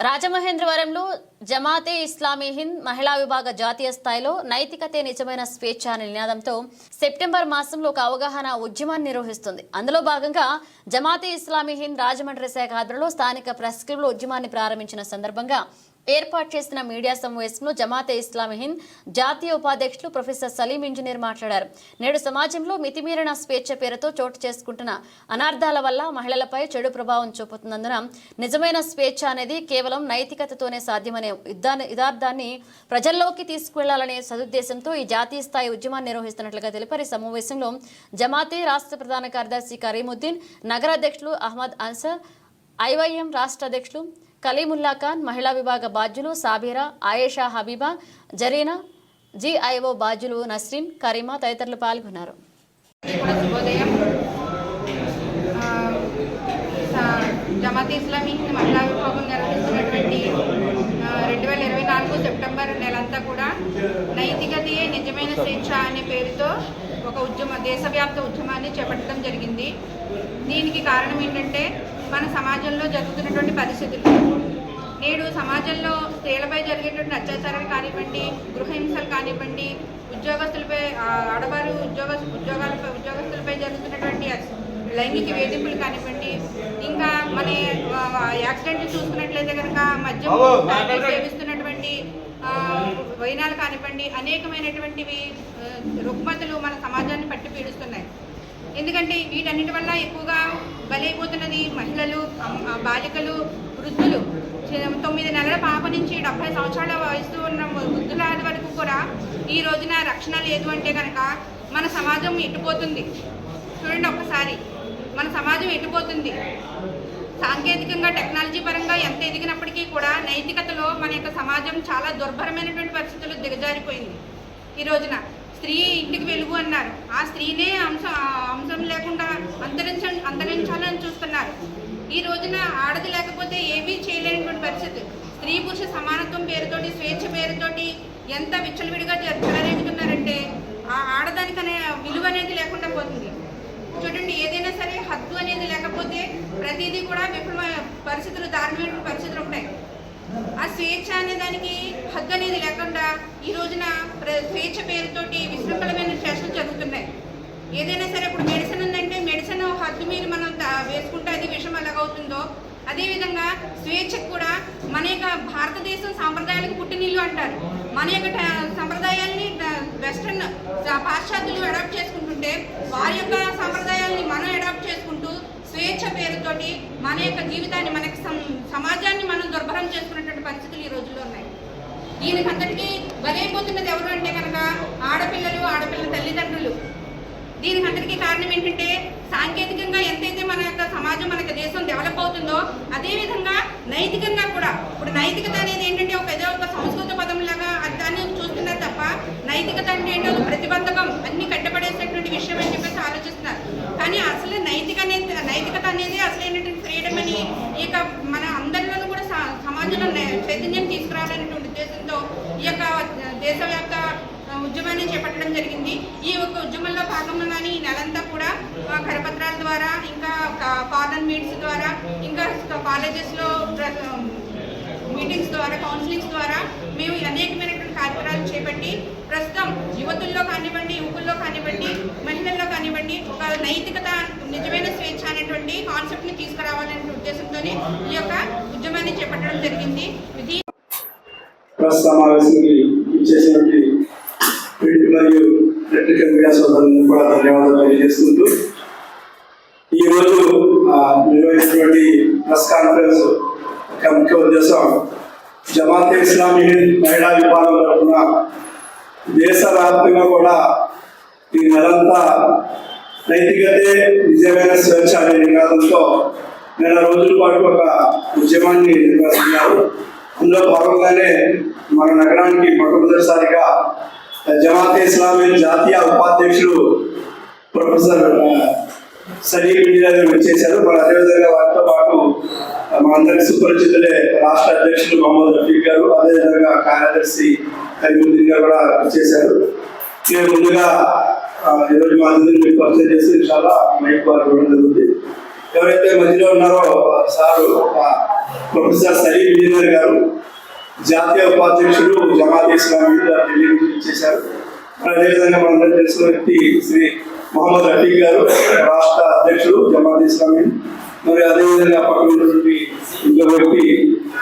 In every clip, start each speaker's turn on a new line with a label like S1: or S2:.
S1: రాజమహేంద్రవరంలో జమాతే ఇస్లామీ హింద్ మహిళా విభాగ జాతీయ స్థాయిలో నైతికతే నిజమైన స్వేచ్ఛ అనే నినాదంతో సెప్టెంబర్ మాసంలో ఒక అవగాహన ఉద్యమాన్ని నిర్వహిస్తుంది. అందులో భాగంగా జమాతే ఇస్లామీ హింద్ రాజమండ్రి శాఖ ఆధ్వర్యంలో స్థానిక ప్రెస్ క్లబ్లో ఉద్యమాన్ని ప్రారంభించిన సందర్భంగా ఏర్పాటు చేసిన మీడియా సమావేశంలో జమాతే ఇస్లామీ హింద్ జాతీయ ఉపాధ్యక్షులు ప్రొఫెసర్ సలీం ఇంజనీర్ మాట్లాడారు. నేడు సమాజంలో మితిమీరిన స్వేచ్ఛ పేరుతో చోటు చేసుకుంటున్న అనార్థాల వల్ల మహిళలపై చెడు ప్రభావం చూపుతున్నందున నిజమైన స్వేచ్ఛ అనేది కేవలం నైతికతతోనే సాధ్యమనే యుద్ధాన్ని యథార్థాన్ని ప్రజల్లోకి తీసుకువెళ్ళాలనే సదుద్దేశంతో ఈ జాతీయ స్థాయి ఉద్యమాన్ని నిర్వహిస్తున్నట్లుగా తెలిపారు. ఈ సమావేశంలో జమాతే రాష్ట్ర ప్రధాన కార్యదర్శి కరీముద్దీన్ నగర అధ్యక్షులు అహ్మద్ అన్సర్ ఐవైఎం రాష్ట్ర అధ్యక్షులు కలీముల్లా ఖాన్ మహిళా విభాగ బాధ్యులు సాబీరా ఆయేషా హబీబా జరీనా జిఐఓ బాధ్యులు నస్రీన్ కరీమా తదితరులు పాల్గొన్నారు.
S2: జమాత్ ఇస్లామీ హింద్ మహిళా విభాగం నిర్వహిస్తున్నటువంటి రెండు వేల ఇరవై నాలుగు సెప్టెంబర్ నెలంతా కూడా నైతికతయే నిజమైన స్వేచ్ఛ అనే పేరుతో ఒక ఉద్యమ దేశవ్యాప్త ఉద్యమాన్ని చేపట్టడం జరిగింది. దీనికి కారణం ఏంటంటే మన సమాజంలో జరుగుతున్నటువంటి పరిస్థితులు. నేడు సమాజంలో స్త్రీలపై జరిగేటువంటి అత్యాచారాలు కానివ్వండి గృహహింసలు కానివ్వండి ఉద్యోగస్తులపై ఆడవారు ఉద్యోగ ఉద్యోగాలపై ఉద్యోగస్తులపై జరుగుతున్నటువంటి లైంగిక వేధింపులు కానివ్వండి ఇంకా మన యాక్సిడెంట్లు చూసుకున్నట్లయితే కనుక మద్యం సేవిస్తున్నటువంటి వైనాలు కానివ్వండి అనేకమైనటువంటివి రుగ్మతలు మన సమాజాన్ని పట్టి పీడిస్తున్నాయి. ఎందుకంటే వీటన్నిటి వల్ల ఎక్కువగా బలైపోతున్నది మహిళలు బాలికలు వృద్ధులు. తొమ్మిది నెలల పాప నుంచి డెబ్బై సంవత్సరాల వయసు ఉన్న వృద్ధుల వరకు కూడా ఈ రోజున రక్షణ లేదు అంటే కనుక మన సమాజం ఎట్టుపోతుంది చూడండి ఒక్కసారి. మన సమాజం ఎట్టుపోతుంది సాంకేతికంగా టెక్నాలజీ పరంగా ఎంత ఎదిగినప్పటికీ కూడా నైతికతలో మన యొక్క సమాజం చాలా దుర్భరమైనటువంటి పరిస్థితులు దిగజారిపోయింది. ఈ రోజున స్త్రీ ఇంటికి వెలుగు అన్నారు. ఆ స్త్రీనే అంశం అంశం లేకుండా అంతరించ అంతరించాలని చూస్తున్నారు. ఈ రోజున ఆడది లేకపోతే ఏమీ చేయలేనటువంటి పరిస్థితి. స్త్రీ పురుష సమానత్వం పేరుతోటి స్వేచ్ఛ పేరుతోటి ఎంత విచ్చలవిడిగా జ- ఆ ఆడదానికి అనే విలువ అనేది లేకుండా పోతుంది. చూడండి ఏదైనా సరే హద్దు అనేది లేకపోతే ప్రతిదీ కూడా విఫలమైన పరిస్థితులు దారుణమైన పరిస్థితులు ఉంటాయి. ఆ స్వేచ్ఛ అనే దానికి హద్దు అనేది లేకుండా ఈ రోజున ప్ర- స్వేచ్ఛ పేరుతోటి విశృంఖలమైన చేష్టలు జరుగుతున్నాయి. ఏదైనా సరే ఇప్పుడు మెడిసిన్ ఉందంటే మెడిసిన్ హద్దు మీరు మనం వేసుకుంటే అది విషం ఎలాగవుతుందో అదేవిధంగా స్వేచ్ఛకు కూడా మన యొక్క భారతదేశం సాంప్రదాయాలకు పుట్టినీళ్ళు అంటారు. మన యొక్క ట- సంప్రదాయాల్ని వెస్ట్రన్ పాశ్చాత్యులు అడాప్ట్ చేసుకుంటుంటే వారి యొక్క సంప్రదాయాల్ని మనం అడాప్ట్ చేసుకుంటూ స్వేచ్ఛ పేరుతోటి మన యొక్క జీవితాన్ని మనకి సం- సమాజాన్ని మనం దుర్భరం చేసుకున్నటువంటి పరిస్థితులు ఈ రోజుల్లో ఉన్నాయి. దీనికి అంతటికీ బలైపోతున్నది ఎవరు అంటే కనుక ఆడపిల్లలు ఆడపిల్ల తల్లిదండ్రులు. దీనికి అందరికీ కారణం ఏంటంటే సాంకేతికంగా ఎంతైతే మన యొక్క సమాజం మనకు దేశం డెవలప్ అవుతుందో అదేవిధంగా నైతికంగా కూడా. ఇప్పుడు నైతికత అనేది ఏంటంటే ఒక ఏదో ఒక సంస్కృత పదం లాగా అది దాన్ని చూస్తున్నారు తప్ప నైతికత అంటే ఏంటో? ఒక ప్రతిబంధకం. అన్ని కట్టబడేసేటువంటి విషయం అని చెప్పేసి ఆలోచిస్తున్నారు. కానీ అసలు నైతిక అనేది నైతికత అనేది అసలైనటువంటి ఫ్రీడమ్ అని ఈ యొక్క మన అందరిలోనూ కూడా స- సమాజంలో నే- చైతన్యం తీసుకురావాలనేటువంటి ఉద్దేశంతో ఈ యొక్క దేశవ్యాప్త ఆ, ఉద్యమాన్ని చేపట్టడం జరిగింది. ఈ యొక్క ఉద్యమంలో భాగంగానే ఈ నెలంతా కూడా కరపత్రాల ద్వారా ఇంకా కార్నర్ మీట్స్ ద్వారా ఇంకా కాలేజెస్లో మీటింగ్స్ ద్వారా కౌన్సిలింగ్స్ ద్వారా మేము అనేకమైనటువంటి కార్యక్రమాలు చేపట్టి ప్రస్తుతం యువతుల్లో కానివ్వండి యువకుల్లో కానివ్వండి మహిళల్లో కానివ్వండి ఒక నైతికత నిజమైన స్వేచ్ఛ అనేటువంటి కాన్సెప్ట్ని తీసుకురావాలనే ఉద్దేశంతోనే ఈ యొక్క ఉద్యమాన్ని చేపట్టడం జరిగింది. ఇది
S3: మరియు ఎలక్ట్రికల్ మీడియా సోదరులను కూడా ధన్యవాదాలు తెలియజేసుకుంటూ ఈరోజు ఆ, నిర్వహించినటువంటి ప్రెస్ కాన్ఫరెన్స్ యొక్క ముఖ్య ఉద్దేశం జమాత్ ఇస్లామీ మహిళా విభాగం తరఫున దేశవ్యాప్తంగా కూడా ఈ నెలంతా నైతికతే నిజమైన స్వేచ్ఛ అనే నినాదంతో నెల రోజుల పాటు ఒక ఉద్యమాన్ని నిర్వహిస్తున్నారు. అందులో భాగంగానే మన నగరానికి మొట్టమొదటిసారిగా జమాత్ ఇస్లామీ జాతీయ ఉపాధ్యక్షులు ప్రొఫెసర్ ఆ, సలీం వచ్చేసారు గారు మరి అదేవిధంగా వారితో పాటు మా అందరికి సుపరిచితులే రాష్ట్ర అధ్యక్షులు మహమ్మద్ రఫీక్ గారు అదేవిధంగా కార్యదర్శి కరీముద్దీన్ గారు కూడా వచ్చేసారు నేను ముందుగా ఈరోజు మా అందరినీ మీకు పరిచయం చేసి చాలా మైక్ వారు ఇవ్వడం జరుగుతుంది. ఎవరైతే మధ్యలో ఉన్నారో సారు ప్రొఫెసర్ సలీం ఇంజనీర్ గారు జాతీయ ఉపాధ్యక్షుడు జమాత్ ఇస్లామీ ఢిల్లీ అదేవిధంగా మనందరూ తెలిసిన వ్యక్తి శ్రీ మొహమ్మద్ రఫీక్ గారు రాష్ట్ర అధ్యక్షుడు జమాత్ ఇస్లామీ మరి అదేవిధంగా పక్కన ఉన్నటువంటి ఇంకో వ్యక్తి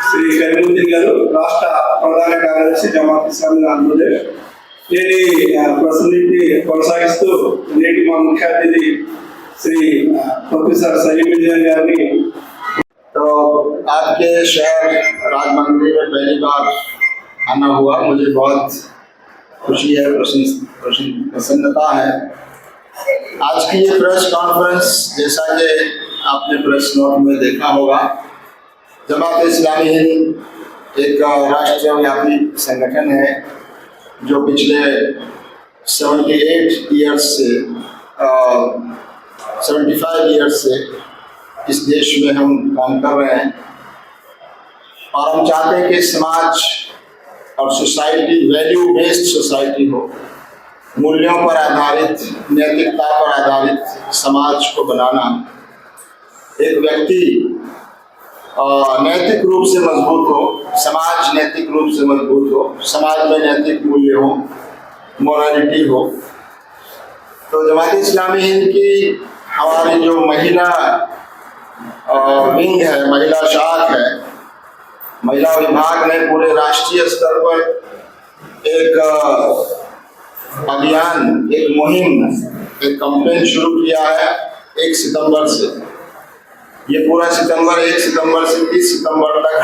S3: శ్రీ కరీముద్దీన్ గారు రాష్ట్ర ప్రధాన కార్యదర్శి జమాత్ ఇస్లామీ ఆంధ్రప్రదేశ్ దీన్ని ఆ, కొనసాగిస్తూ నేటి మా ముఖ్య అతిథి శ్రీ ప్రొఫెసర్ సలీం ఇంజనీర్ గారిని
S4: आपके शहर राजमंड्री में पहली बार आना हुआ। मुझे बहुत खुशी है, प्रसन्न- प्रसन्न- प्रसन्नता है। आज की ये प्रेस कॉन्फ्रेंस, जैसा कि आपने प्रेस नोट में देखा होगा, जमात इस्लामी हिंद एक राष्ट्रव्यापी संगठन है, जो पिछले 78 ईयर्स से सेवेंटी फाइव ईयर्स से इस देश में हम काम कर रहे हैं। और हम चाहते हैं कि समाज और सोसाइटी वैल्यू बेस्ड सोसाइटी हो। मूल्यों पर आधारित, नैतिकता पर आधारित समाज को बनाना। एक व्यक्ति नैतिक रूप से मज़बूत हो, समाज नैतिक रूप से मज़बूत हो, समाज में नैतिक मूल्य हो मोरालिटी हो। तो जमात इस्लामी हिंद की हमारी जो महिला विंग है, महिला शाख है महिला विभाग ने पूरे राष्ट्रीय स्तर पर एक अभियान, एक मुहिम, एक कंपेन शुरू किया है एक सितंबर से। ये पूरा सितंबर, एक सितंबर से तीस सितंबर तक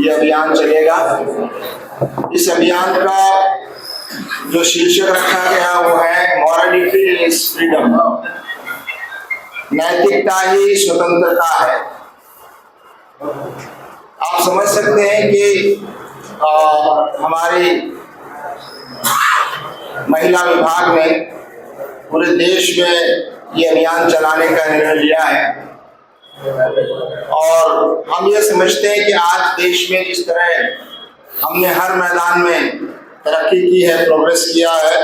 S4: ये अभियान चलेगा। इस अभियान का जो शीर्षक रखा गया वो है मॉरलिटी इज़ फ्रीडम नैतिकता ही स्वतंत्रता है। आप समझ सकते हैं कि आ, हमारी महिला विभाग ने पूरे देश में ये अभियान चलाने का निर्णय लिया है। और हम ये समझते हैं कि आज देश में जिस तरह हमने हर मैदान में तरक्की की है प्रोग्रेस किया है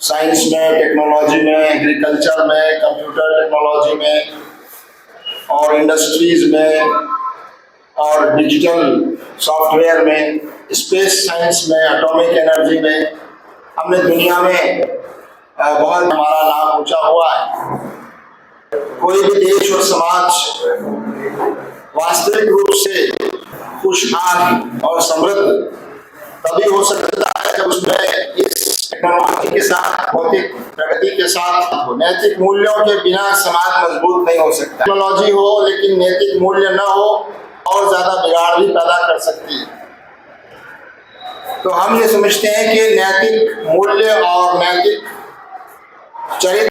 S4: साइंस में टेक्नोलॉजी में एग्रीकल्चर में कंप्यूटर टेक्नोलॉजी में और इंडस्ट्रीज़ में और डिजिटल सॉफ्टवेयर में स्पेस साइंस में एटॉमिक एनर्जी में, हमने दुनिया में बहुत हमारा नाम ऊँचा हुआ है कोई भी देश और समाज वास्तविक रूप से खुशहाल और समृद्ध, तभी हो सकता है जब उसमें इस टेक्नोलॉजी के साथ, भौतिक प्रगति के साथ। नैतिक मूल्यों के बिना समाज मज़बूत नहीं हो सकता टेक्नोलॉजी हो, लेकिन नैतिक मूल्य न हो और ज्यादा बिगाड़ भी पैदा कर सकती है तो हम ये समझते हैं कि नैतिक मूल्य और नैतिक चरित्र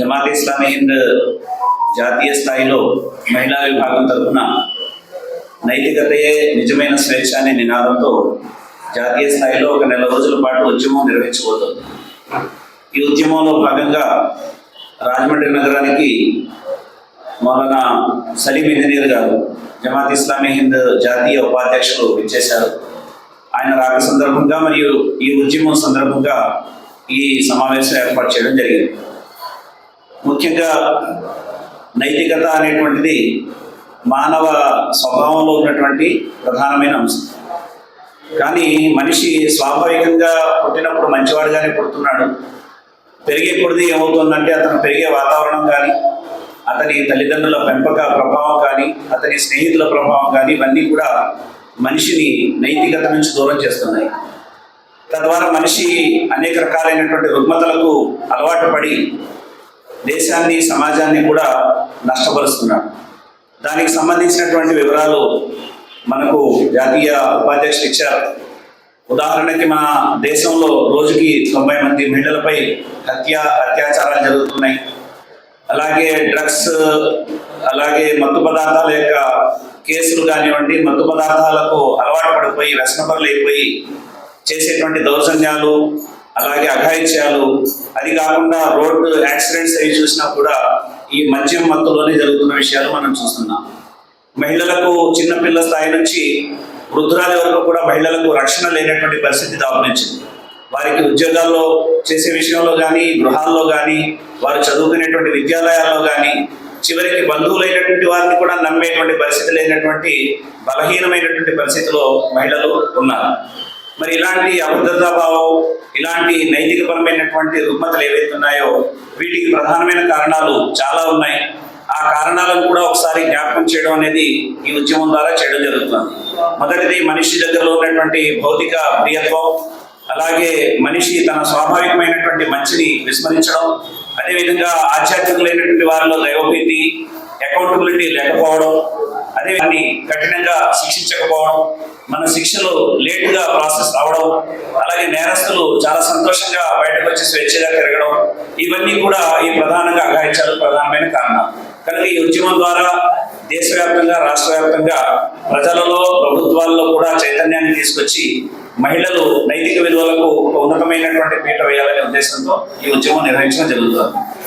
S5: జమాత్ ఇస్లామీ హింద్ జాతీయ స్థాయిలో మహిళా విభాగం తరఫున నైతికతయే నిజమైన స్వేచ్ఛ అనే నినాదంతో జాతీయ స్థాయిలో ఒక నెల రోజుల పాటు ఉద్యమం నిర్వహించబోతోంది ఈ ఉద్యమంలో భాగంగా రాజమండ్రి నగరానికి మౌలానా సలీం ఇంజనీర్ గారు జమాత్ ఇస్లామీ హింద్ జాతీయ ఉపాధ్యక్షులు ఇచ్చేశారు ఆయన రాక సందర్భంగా మరియు ఈ ఉద్యమం సందర్భంగా ఈ సమావేశం ఏర్పాటు చేయడం జరిగింది. ముఖ్యంగా నైతికత అనేటువంటిది మానవ స్వభావంలో ఉన్నటువంటి ప్రధానమైన అంశం. కానీ మనిషి స్వాభావికంగా పుట్టినప్పుడు మంచివాడుగానే పుడుతున్నాడు. పెరిగే కొద్ది ఏమవుతుందంటే అతను పెరిగే వాతావరణం కానీ అతని తల్లిదండ్రుల పెంపక ప్రభావం కానీ అతని స్నేహితుల ప్రభావం కానీ ఇవన్నీ కూడా మనిషిని నైతికత నుంచి దూరం చేస్తున్నాయి. తద్వారా మనిషి అనేక రకాలైనటువంటి రుగ్మతలకు అలవాటు పడి దేశాన్ని సమాజాన్ని కూడా నష్టపరుస్తున్నాడు. దానికి సంబంధించినటువంటి వివరాలు మనకు జాతీయ ఉపాధ్యక్షులు ఇచ్చారు. ఉదాహరణకి మన దేశంలో రోజుకి తొంభై మంది మహిళలపై హత్య అత్యాచారాలు జరుగుతున్నాయి. అలాగే డ్రగ్స్ అలాగే మత్తు పదార్థాల యొక్క కేసులు కానివ్వండి మత్తు పదార్థాలకు అలవాటు పడిపోయి వ్యసనపరులు అయిపోయి చేసేటువంటి దౌర్జన్యాలు అలాగే అఘాయిత్యాలు అది కాకుండా రోడ్డు యాక్సిడెంట్స్ అవి చూసినా కూడా ఈ మద్యం మత్తులోనే జరుగుతున్న విషయాలు మనం చూస్తున్నాం. మహిళలకు చిన్నపిల్ల స్థాయి నుంచి వృద్ధురాల వరకు కూడా మహిళలకు రక్షణ లేనటువంటి పరిస్థితి దాపురించింది వారికి ఉద్యోగాల్లో చేసే విషయంలో కానీ గృహాల్లో కానీ వారు చదువుకునేటువంటి విద్యాలయాల్లో కానీ చివరికి బంధువులైనటువంటి వారిని కూడా నమ్మేటువంటి పరిస్థితి లేనటువంటి బలహీనమైనటువంటి పరిస్థితిలో మహిళలు ఉన్నారు. మరి ఇలాంటి అభద్రతాభావం ఇలాంటి నైతికపరమైనటువంటి రుగ్మతలు ఏవైతే ఉన్నాయో వీటికి ప్రధానమైన కారణాలు చాలా ఉన్నాయి. ఆ కారణాలను కూడా ఒకసారి జ్ఞాపకం చేయడం అనేది ఈ ఉద్యమం ద్వారా చేయడం జరుగుతుంది. మొదటిది మనిషి దగ్గరలో ఉన్నటువంటి భౌతిక ప్రియత్వం అలాగే మనిషి తన స్వాభావికమైనటువంటి మంచిని విస్మరించడం అదేవిధంగా ఆధ్యాత్మికులైనటువంటి వారిలో దైవభీతి అకౌంటబిలిటీ లేకపోవడం అదే దాన్ని కఠినంగా శిక్షించకపోవడం మన శిక్షలు లేటుగా ప్రాసెస్ అవడం అలాగే నేరస్తులు చాలా సంతోషంగా బయటకు వచ్చి స్వేచ్ఛగా తిరగడం ఇవన్నీ కూడా ఈ ప్రధానంగా అఘాయిత్యాలు ప్రధానమైన కారణం కనుక ఈ ఉద్యమం ద్వారా దేశవ్యాప్తంగా రాష్ట్ర వ్యాప్తంగా ప్రజలలో ప్రభుత్వాల్లో కూడా చైతన్యాన్ని తీసుకొచ్చి మహిళలు నైతిక విలువలకు ఒక ఉన్నతమైనటువంటి పీట వేయాలనే ఉద్దేశంతో ఈ ఉద్యమం నిర్వహించడం జరుగుతుంది.